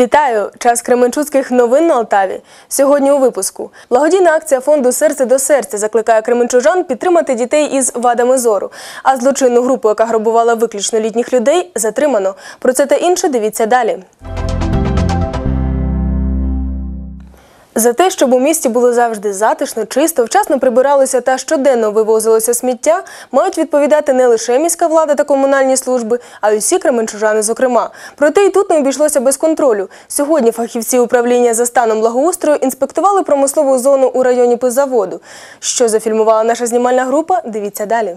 Вітаю! Час Кременчуцьких новин на Алтаві. Сьогодні у випуску. Благодійна акція фонду Серце до серця закликає кременчужан підтримати дітей із вадами зору. А злочинну групу, яка грабувала виключно літніх людей, затримано. Про це та інше дивіться далі. За те, щоб у місті було завжди затишно, чисто, вчасно прибиралося та щоденно вивозилося сміття, мають відповідати не лише міська влада та комунальні служби, а й усі кременчужани, зокрема. Проте і тут не обійшлося без контролю. Сьогодні фахівці управління за станом благоустрою інспектували промислову зону у районі пизаводу. Що зафільмувала наша знімальна група? Дивіться далі.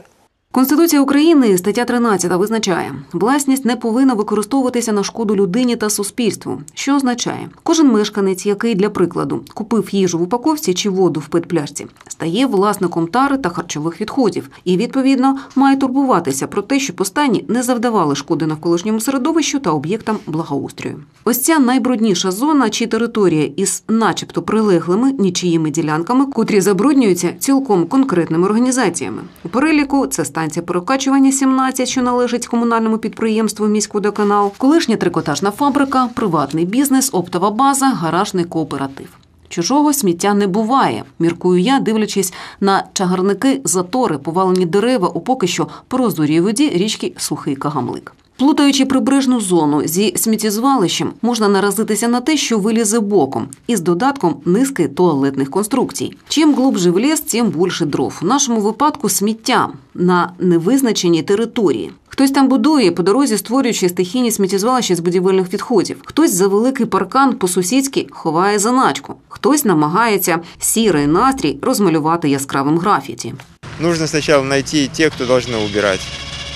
Конституція України, стаття 13, визначає, власність не повинна використовуватися на шкоду людині та суспільству. Що означає, кожен мешканець, який для прикладу купив їжу в упаковці чи воду в петпляшці, стає власником тари та харчових відходів і відповідно має турбуватися про те, щоб останні не завдавали шкоди навколишньому середовищу та об'єктам благоустрою. Ось ця найбрудніша зона чи територія із, начебто, прилеглими нічиїми ділянками, котрі забруднюються цілком конкретними організаціями. У переліку це станція перекачування 17, що належить комунальному підприємству «Міськводоканал», колишня трикотажна фабрика, приватний бізнес, оптова база, гаражний кооператив. Чужого сміття не буває, міркую я, дивлячись на чагарники, затори, повалені дерева у поки що прозорій воді річки Сухий Кагамлик. Плутаючи прибережну зону зі сміттєзвалищем, можна наразитися на те, що вилізе боком, із додатком низки туалетних конструкцій. Чим глубже в ліс, тим більше дров. У нашому випадку сміття на невизначеній території. Хтось там будує по дорозі, створюючи стихійні сміттєзвалища з будівельних відходів. Хтось за великий паркан по-сусідськи ховає заначку. Хтось намагається сірий настрій розмалювати яскравим графіті. Нужно сначала найти тех, кто должны убирать.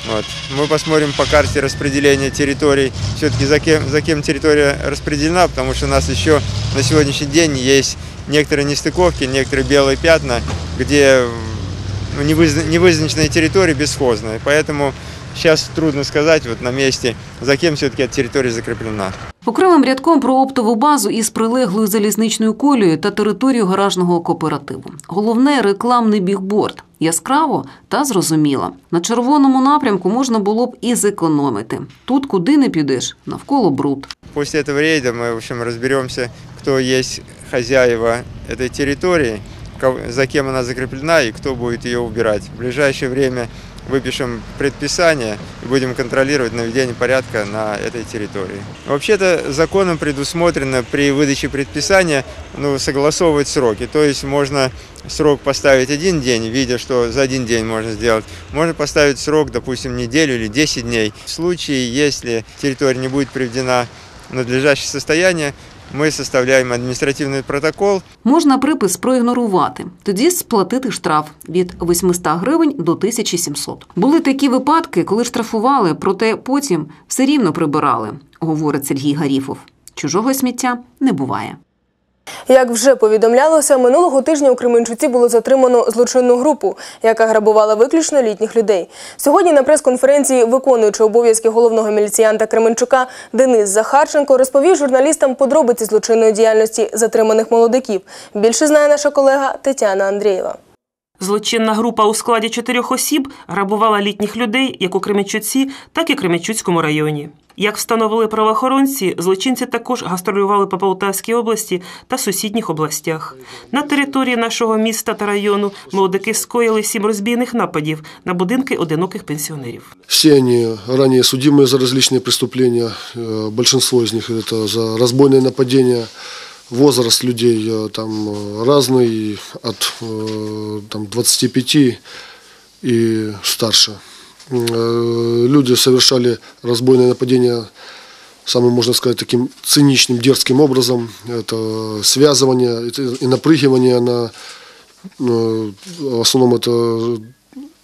Вот. Мы посмотрим по карте распределения территорий, все-таки за кем, за кем территория распределена, потому что у нас еще на сегодняшний день есть некоторые нестыковки, некоторые белые пятна, где ну, невыз- невызначенные территории бесхозные. Поэтому сейчас трудно сказать вот на месте, за кем все-таки эта территория закреплена. Окремим рядком про оптову базу із прилеглою залізничною колією та територію гаражного кооперативу. Головне рекламний бігборд. Яскраво та зрозуміло. На червоному напрямку можна було б і зекономити. Тут, куди не підеш, навколо бруд. После этого рейда мы, в общем, разберемся, кто есть хозяева этой территории, кого- за кем она закреплена и кто будет ее убирать. В ближайшее время выпишем предписание и будем контролировать наведение порядка на этой территории. Вообще-то законом предусмотрено при выдаче предписания ну, согласовывать сроки. То есть можно срок поставить один день, видя, что за один день можно сделать. Можно поставить срок, допустим, неделю или 10 дней. В случае, если территория не будет приведена в надлежащее состояние, мы составляємо адміністративний протокол. Можна припис проігнорувати, тоді сплатити штраф від 800 гривень до 1700. Були такі випадки, коли штрафували, проте потім все рівно прибирали, говорить Сергій Гаріфов. Чужого сміття не буває. Як вже повідомлялося, минулого тижня у Кременчуці було затримано злочинну групу, яка грабувала виключно літніх людей. Сьогодні на прес-конференції виконуючий обов'язки головного міліціянта Кременчука Денис Захарченко розповів журналістам подробиці злочинної діяльності затриманих молодиків. Більше знає наша колега Тетяна Андрієва. Злочинна група у складі чотирьох осіб грабувала літніх людей як у Кременчуці, так і Кременчуцькому районі. Як встановили правоохоронці, злочинці також гастролювали по Полтавській області та сусідніх областях. На території нашого міста та району молодики скоїли сім розбійних нападів на будинки одиноких пенсіонерів. Все они ранее судимые за различные преступления. Э, Большинство из них это за разбойные нападения. Возраст людей э, там э, разный, от э, там, 25 и старше. Э, Люди совершали разбойные нападения самым, можно сказать, таким циничным, дерзким образом. Это связывание и напрыгивание на, э, в основном это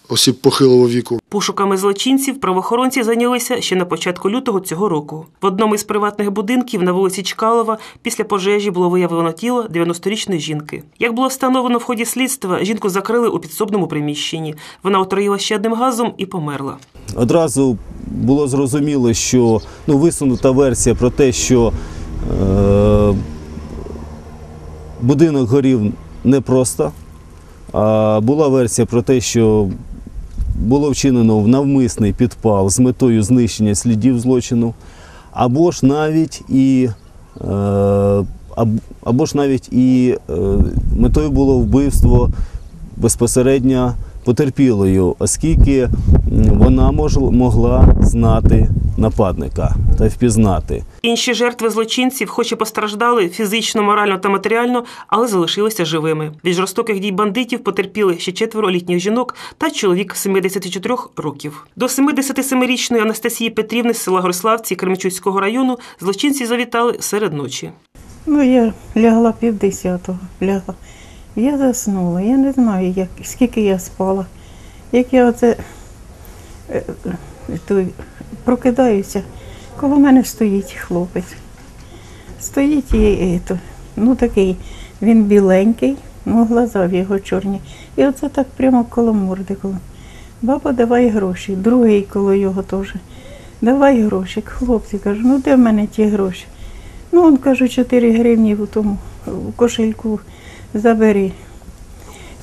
осіб похилого віку. Пошуками злочинців правоохоронці зайнялися ще на початку лютого цього року. В одному із приватних будинків на вулиці Чкалова після пожежі було виявлено тіло 90-річної жінки. Як було встановлено в ході слідства, жінку закрили у підсобному приміщенні. Вона отруїла ще одним газом і померла. Одразу було зрозуміло, що ну, висунута версія про те, що е, будинок горів непросто. А була версія про те, що було вчинено в навмисний підпал з метою знищення слідів злочину, або ж навіть і е, або ж навіть і е, метою було вбивство безпосередньо потерпілою, оскільки вона могла знати нападника та впізнати. Інші жертви злочинців, хоч і постраждали фізично, морально та матеріально, але залишилися живими. Від жорстоких дій бандитів потерпіли ще четверо літніх жінок та чоловік 74 років. До 77-річної Анастасії Петрівни з села Гориславці Кременчуцького району злочинці завітали серед ночі. Ну, я лягла півдесятого, лягла. Я заснула, я не знаю, як, скільки я спала. Як я оце е, е, той, прокидаюся, коло мене стоїть хлопець. Стоїть і, то, ну такий, він біленький, ну глаза в його чорні. І оце так прямо коло морди. Коло. Баба, давай гроші. Другий коло його теж. Давай гроші. Хлопці кажу, ну де в мене ті гроші? Ну, он кажу, 4 гривні в тому в кошельку забери.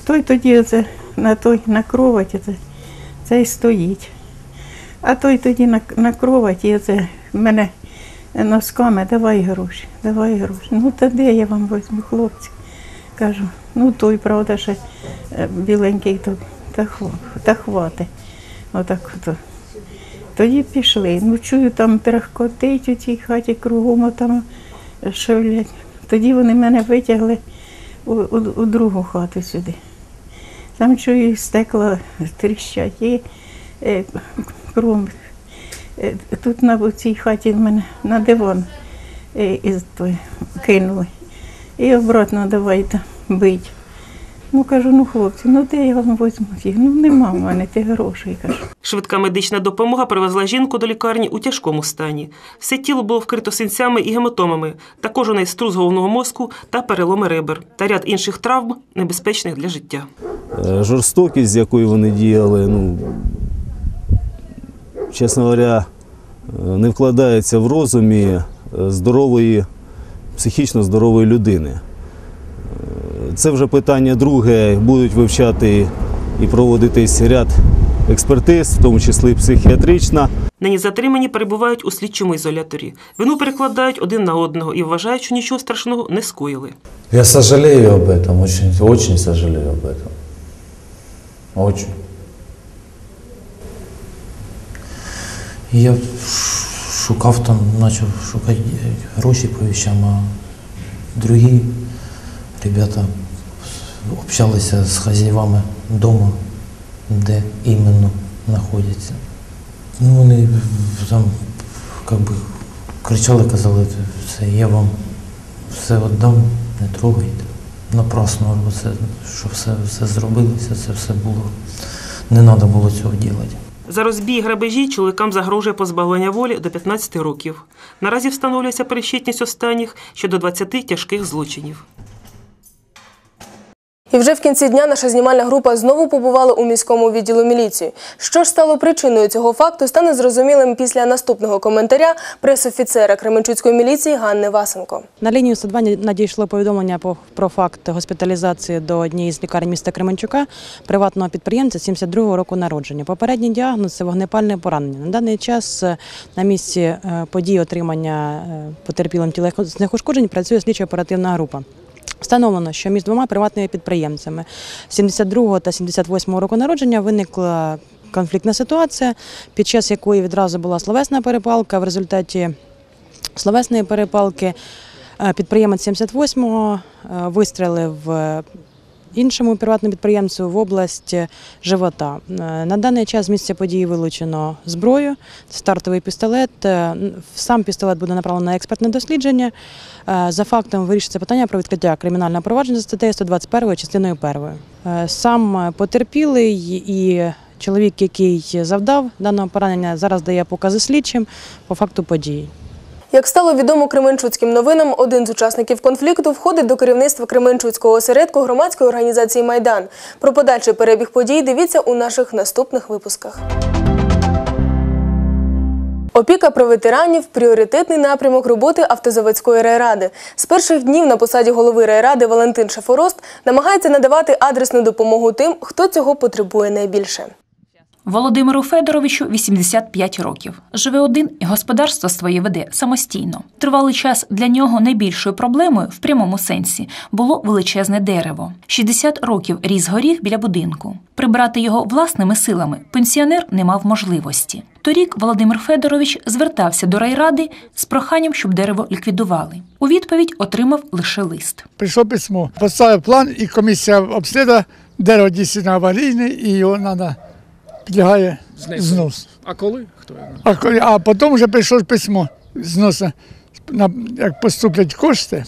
Той тоді оце, на той на кроваті це, цей стоїть. А той тоді на, на кроваті оце мене носками, давай гроші, давай гроші. Ну та де я вам візьму, хлопці? Кажу, ну той, правда, ще е, біленький, то та, та хвати. Отак то. Тоді пішли. Ну, чую, там трахкотить у цій хаті кругом там шевлять. Тоді вони мене витягли у, у, у другу хату сюди. Там чую, стекла тріщать. І е, кром. Е, тут на цій хаті мене на диван е, із той, кинули. І обратно давайте бить. Ну кажу, ну хлопці, ну де я вам візьму їх? Ну нема в мене тих грошей. кажу. Швидка медична допомога привезла жінку до лікарні у тяжкому стані. Все тіло було вкрито синцями і гематомами, також у неї струс головного мозку та переломи ребер та ряд інших травм, небезпечних для життя. Е, Жорстокість, з якою вони діяли, ну, чесно говоря, е, не вкладається в розумі е, здорової, психічно здорової людини. Е, Це вже питання друге, будуть вивчати і проводитись ряд експертиз, в тому числі психіатрична. Нині затримані перебувають у слідчому ізоляторі. Вину перекладають один на одного і вважають, що нічого страшного не скоїли. Я сожалею об этом, очень, очень сожалею об этом. Очень. Я шукав там, почав шукати гроші по вещам, а другі ребята общалися з хазяївами дома, де іменно знаходяться. Ну, вони там как би, кричали, казали, це я вам все віддам, не трогайте. Напрасно, це, що все, все зробилося, це все було. Не треба було цього робити. За розбій грабежі чоловікам загрожує позбавлення волі до 15 років. Наразі встановлюється причетність останніх щодо 20 тяжких злочинів. І вже в кінці дня наша знімальна група знову побувала у міському відділу міліції. Що ж стало причиною цього факту, стане зрозумілим після наступного коментаря пресофіцера Кременчуцької міліції Ганни Васенко. На лінію 102 надійшло повідомлення по- про факт госпіталізації до однієї з лікарень міста Кременчука приватного підприємця 72-го року народження. Попередній діагноз це вогнепальне поранення. На даний час е, на місці е, події отримання е, потерпілим тілесних ушкоджень працює слідчо-оперативна група. Встановлено, що між двома приватними підприємцями 72 та 78 року народження виникла конфліктна ситуація, під час якої відразу була словесна перепалка. В результаті словесної перепалки е, підприємець 78-го вистрілив. вистрелив е, іншому приватному підприємцю в область живота. Е, На даний час місця події вилучено зброю, стартовий пістолет. Е, Сам пістолет буде направлено на експертне дослідження. Е, За фактом вирішиться питання про відкриття кримінального провадження за статтею 121 частиною 1. Е, Сам е, потерпілий і чоловік, який завдав даного поранення, зараз дає покази слідчим по факту події. Як стало відомо Кременчуцьким новинам, один з учасників конфлікту входить до керівництва Кременчуцького осередку громадської організації Майдан. Про подальший перебіг подій дивіться у наших наступних випусках. Опіка про ветеранів пріоритетний напрямок роботи автозаводської райради. З перших днів на посаді голови райради Валентин Шафорост намагається надавати адресну допомогу тим, хто цього потребує найбільше. Володимиру Федоровичу 85 років. Живе один і господарство своє веде самостійно. Тривалий час для нього найбільшою проблемою в прямому сенсі було величезне дерево. 60 років ріс горіх біля будинку. Прибрати його власними силами пенсіонер не мав можливості. Торік Володимир Федорович звертався до райради з проханням, щоб дерево ліквідували. У відповідь отримав лише лист. Прийшло письмо, поставив план, і комісія обслідує, дерево дійсно аварійне, і його треба підлягає знос. А коли? Хто його? А, коли- а потім вже прийшло письмо зноса, на, як поступлять кошти,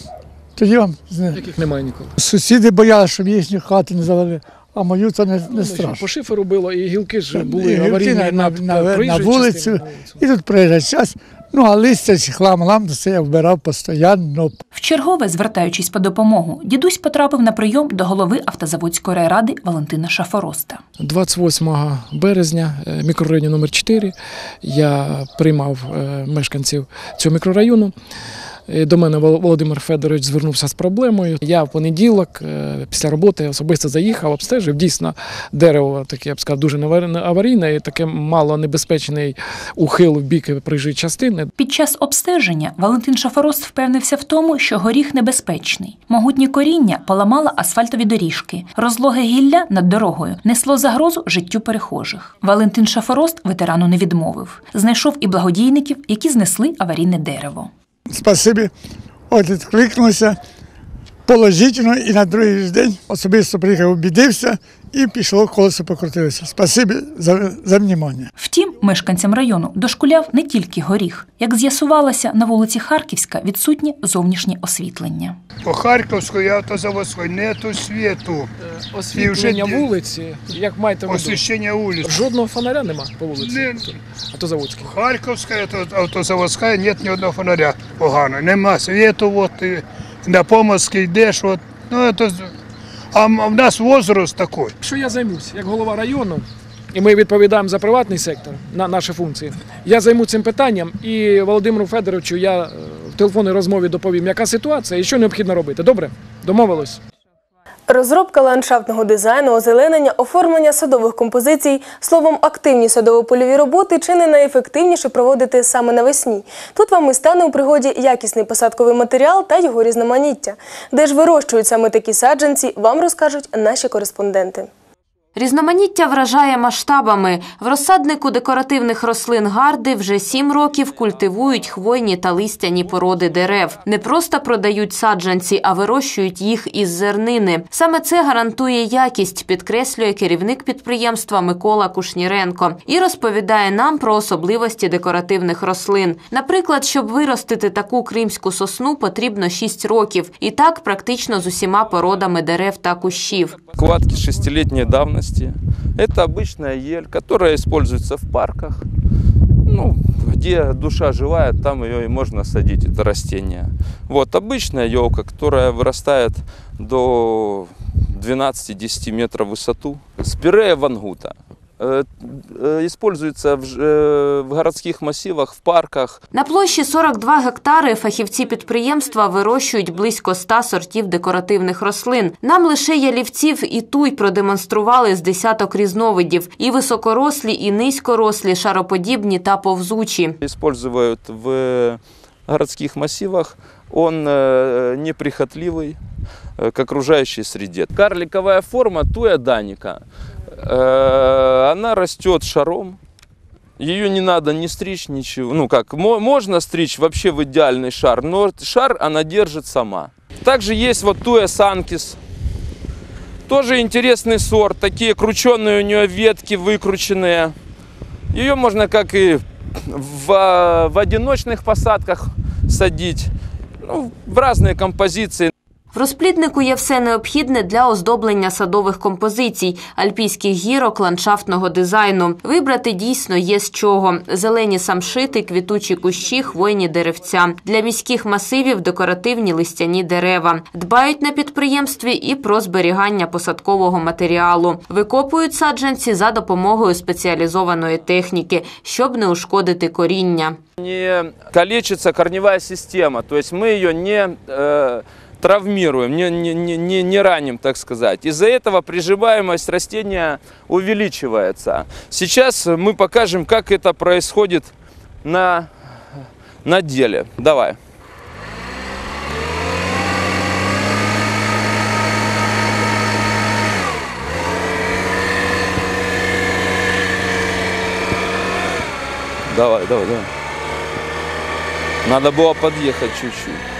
тоді вам зне- Яких немає ніколи. Сусіди боялися, щоб їхні хати не завели, а мою це не, не Ну, страшно. По шиферу було, і гілки ж були І гілки аварійні на, на, на, на вулицю. і тут приїжджає час. Ну, а листя, чи хлам, лам, це я вбирав постійно. Вчергове, звертаючись по допомогу, дідусь потрапив на прийом до голови автозаводської райради Валентина Шафороста. 28 березня мікрорайоні номер 4 я приймав е, мешканців цього мікрорайону. Е, До мене Володимир Федорович звернувся з проблемою. Я в понеділок е, після роботи особисто заїхав, обстежив. Дійсно, дерево таке, я б сказав, дуже аварійне і таке мало небезпечний ухил в бік проїжджої частини. Під час обстеження Валентин Шафорост впевнився в тому, що горіх небезпечний. Могутнє коріння поламало асфальтові доріжки. Розлоге гілля над дорогою несло загрозу життю перехожих. Валентин Шафорост ветерану не відмовив. Знайшов і благодійників, які знесли аварійне дерево. Спасибі. От відкликнувся положительно і на другий ж день особисто приїхав, обідився і пішло, колесо покрутилося. Спасибі за, за внимання. Втім, мешканцям району дошкуляв не тільки горіх. Як з'ясувалося, на вулиці Харківська відсутнє зовнішнє освітлення. По Харківської автозаводської нету світу. Освітлення вже- вулиці, як маєте? Освіщення вулиць. Жодного фонаря нема по вулиці. Не. А то заводський. Харківська авто- автозаводська нет ні одного фонаря погано. Нема світу, от, на помазки йдеш. От, ну, то, а в нас возраст такий. Що я займусь як голова району, і ми відповідаємо за приватний сектор на наші функції. Я займу цим питанням і Володимиру Федоровичу я е, в телефонній розмові доповім, яка ситуація і що необхідно робити. Добре? Домовились? Розробка ландшафтного дизайну, озеленення, оформлення садових композицій, словом, активні садово-польові роботи чи не найефективніше проводити саме навесні. Тут вам і стане у пригоді якісний посадковий матеріал та його різноманіття. Де ж вирощують саме такі саджанці, вам розкажуть наші кореспонденти. Різноманіття вражає масштабами. В розсаднику декоративних рослин гарди вже сім років культивують хвойні та листяні породи дерев. Не просто продають саджанці, а вирощують їх із зернини. Саме це гарантує якість, підкреслює керівник підприємства Микола Кушніренко і розповідає нам про особливості декоративних рослин. Наприклад, щоб виростити таку кримську сосну, потрібно 6 років, і так практично з усіма породами дерев та кущів. Кладки шестилетней давности. Это обычная ель, которая используется в парках. Ну, где душа живая, там ее и можно садить, это растение. Вот обычная елка, которая вырастает до 12-10 метров в высоту. Спирея вангута. Э, э, Используется в, ж- э, в городских массивах, в парках, На площі 42 гектари фахівці підприємства вирощують близько 100 сортів декоративних рослин. Нам лише ялівців і туй продемонстрували з десяток різновидів – і високорослі, і низькорослі, шароподібні та повзучі. используют в городских массивах. Он э, неприхотливый э, к окружающей среде. Карликовая форма туя даника. Э, Она растет шаром. Ее не надо не стричь, ничего. Ну как, мо- можно стричь вообще в идеальный шар, но шар она держит сама. Также есть вот туя санкис. Тоже интересный сорт. Такие крученные у нее ветки, выкрученные. Ее можно как и в, в одиночных посадках садить, ну, в разные композиции. В розпліднику є все необхідне для оздоблення садових композицій, альпійських гірок, ландшафтного дизайну. Вибрати дійсно є з чого: зелені самшити, квітучі кущі, хвойні деревця. Для міських масивів декоративні листяні дерева. Дбають на підприємстві і про зберігання посадкового матеріалу. Викопують саджанці за допомогою спеціалізованої техніки, щоб не ушкодити коріння. Не калечится корневая система, то есть мы ее не э, травмируем, не, не, не, не, раним, так сказать. Из-за этого приживаемость растения увеличивается. Сейчас мы покажем, как это происходит на, на деле. Давай. Давай, давай, давай. Надо было подъехать чуть-чуть.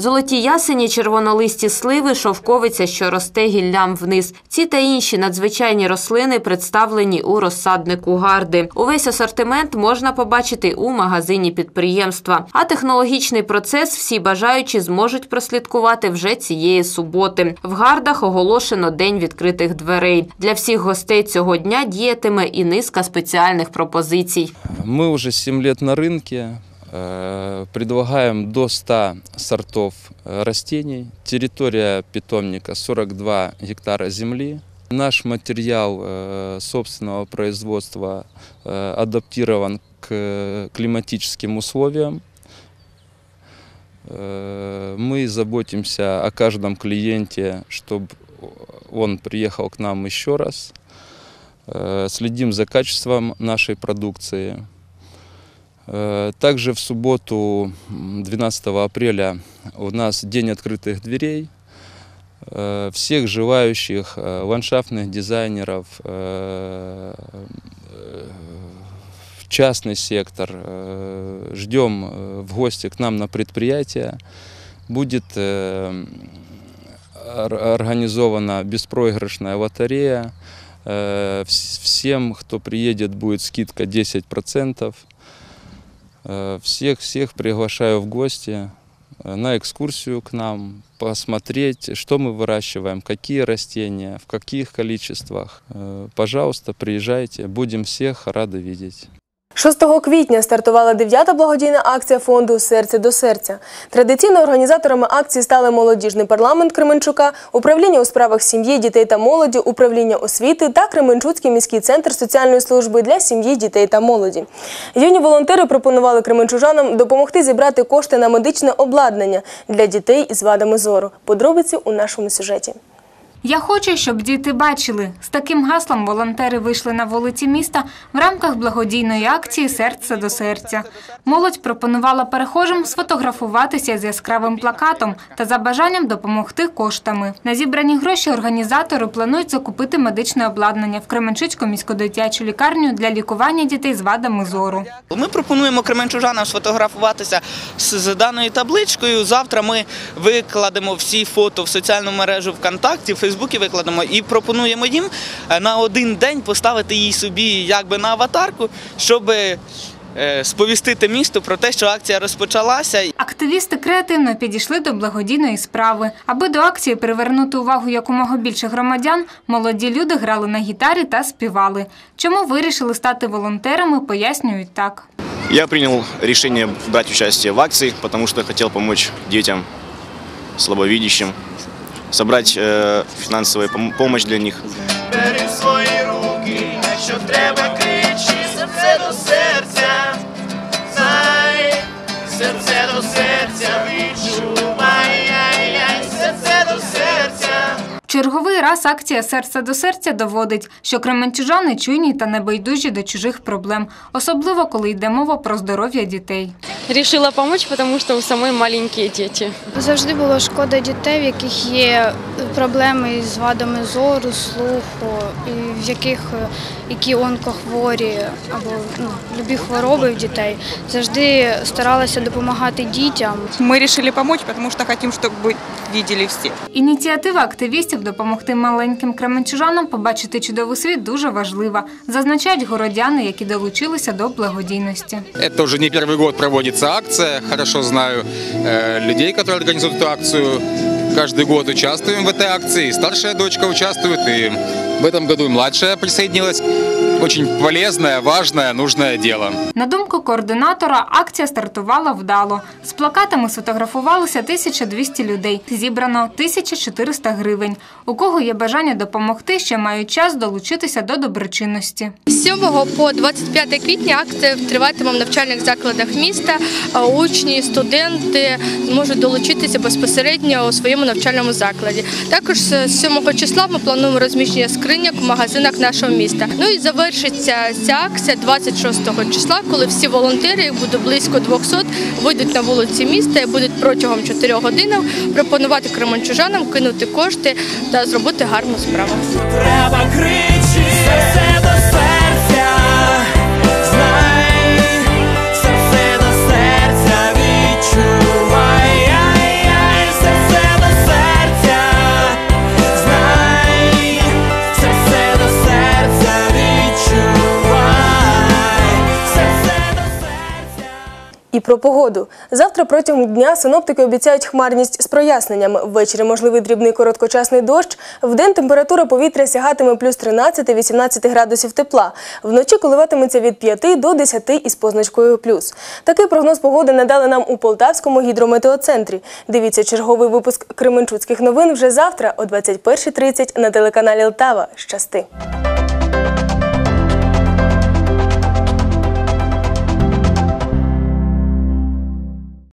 Золоті ясені, червонолисті сливи, шовковиця, що росте гіллям вниз. Ці та інші надзвичайні рослини представлені у розсаднику гарди. Увесь асортимент можна побачити у магазині підприємства. А технологічний процес всі бажаючі зможуть прослідкувати вже цієї суботи. В гардах оголошено день відкритих дверей. Для всіх гостей цього дня діятиме і низка спеціальних пропозицій. Мы уже 7 лет на рынке, э, Предлагаем до 100 сортов э, растений. Территория питомника 42 гектара земли. Наш материал э, собственного производства э, адаптирован к э, климатическим условиям. Э, Мы заботимся о каждом клиенте, чтобы он приехал к нам еще раз. Э, Следим за качеством нашей продукции. Э, Также в субботу, м, 12 апреля, у нас День открытых дверей. Э, Всех желающих э, ландшафтных дизайнеров, частный сектор ждем в гости к нам на предприятие. Будет ор- организована беспроигрышная лотерея. Вс- Всем, кто приедет, будет скидка 10%. Э, Всех-всех приглашаю в гости э, на экскурсию к нам, посмотреть, что мы выращиваем, какие растения, в каких количествах. Э, Пожалуйста, приезжайте, будем всех рады видеть. 6 квітня стартувала дев'ята благодійна акція фонду Серце до серця. Традиційно організаторами акції стали молодіжний парламент Кременчука, управління у справах сім'ї, дітей та молоді, управління освіти та Кременчуцький міський центр соціальної служби для сім'ї, дітей та молоді. Юні волонтери пропонували кременчужанам допомогти зібрати кошти на медичне обладнання для дітей із вадами зору. Подробиці у нашому сюжеті. Я хочу, щоб діти бачили. З таким гаслом волонтери вийшли на вулиці міста в рамках благодійної акції Серце до серця. Молодь пропонувала перехожим сфотографуватися з яскравим плакатом та за бажанням допомогти коштами. На зібрані гроші організатори планують закупити медичне обладнання в Кременчуцьку міську дитячу лікарню для лікування дітей з вадами зору. Ми пропонуємо кременчужанам сфотографуватися з, даною табличкою. Завтра ми викладемо всі фото в соціальну мережу ВКонтакті, Фейсбуці викладемо і пропонуємо їм е, на один день поставити її собі якби на аватарку, щоб е, сповістити місту про те, що акція розпочалася. Активісти креативно підійшли до благодійної справи. Аби до акції привернути увагу якомога більше громадян, молоді люди грали на гітарі та співали. Чому вирішили стати волонтерами, пояснюють так. Я принял решение брать участие в акции, потому что хотел помочь детям слабовидящим, собрать э, финансовую помощь для них. Бери свої руки, якщо треба Черговий раз акція Серце до серця доводить, що кременчужани чуйні та небайдужі до чужих проблем, особливо коли йде мова про здоров'я дітей. Рішила помочь, тому що у самої маленькі діти. Завжди було шкода дітей, в яких є проблеми з вадами зору, слуху, і в яких е, які онкохворі або ну, любі хвороби в дітей. Завжди старалася допомагати дітям. Мы решили помочь, потому что хотим, чтобы видели все. Ініціатива активістів допомогти маленьким кременчужанам побачити чудовий світ дуже важлива, зазначають городяни, які долучилися до благодійності. Это уже не первый год проводится акция. Хорошо знаю э, людей, которые организуют эту акцию. Каждый год участвуем в этой акции. И старшая дочка участвует, и в этом году и младшая присоединилась. очень полезное, важное, нужное дело. На думку координатора, акція стартувала вдало. З плакатами сфотографувалося 1200 людей. Зібрано 1400 гривень. У кого є бажання допомогти, ще мають час долучитися до доброчинності. З 7 по 25 квітня акція триватиме в навчальних закладах міста. А Учні, студенти зможуть долучитися безпосередньо у своєму навчальному закладі. Також з 7 числа ми плануємо розміщення скриньок в магазинах нашого міста. Ну і завершиться ця акція 26 числа, коли всі волонтери, їх буде близько 200, вийдуть на вулиці міста і будуть протягом 4 годин пропонувати кременчужанам кинути кошти та зробити гарну справу. Треба кричи, про погоду. Завтра протягом дня синоптики обіцяють хмарність з проясненнями. Ввечері можливий дрібний короткочасний дощ. Вдень температура повітря сягатиме плюс 13-18 градусів тепла. Вночі коливатиметься від 5 до 10 із позначкою плюс. Такий прогноз погоди надали нам у Полтавському гідрометеоцентрі. Дивіться черговий випуск Кременчуцьких новин вже завтра о 21.30 на телеканалі Лтава. Щасти!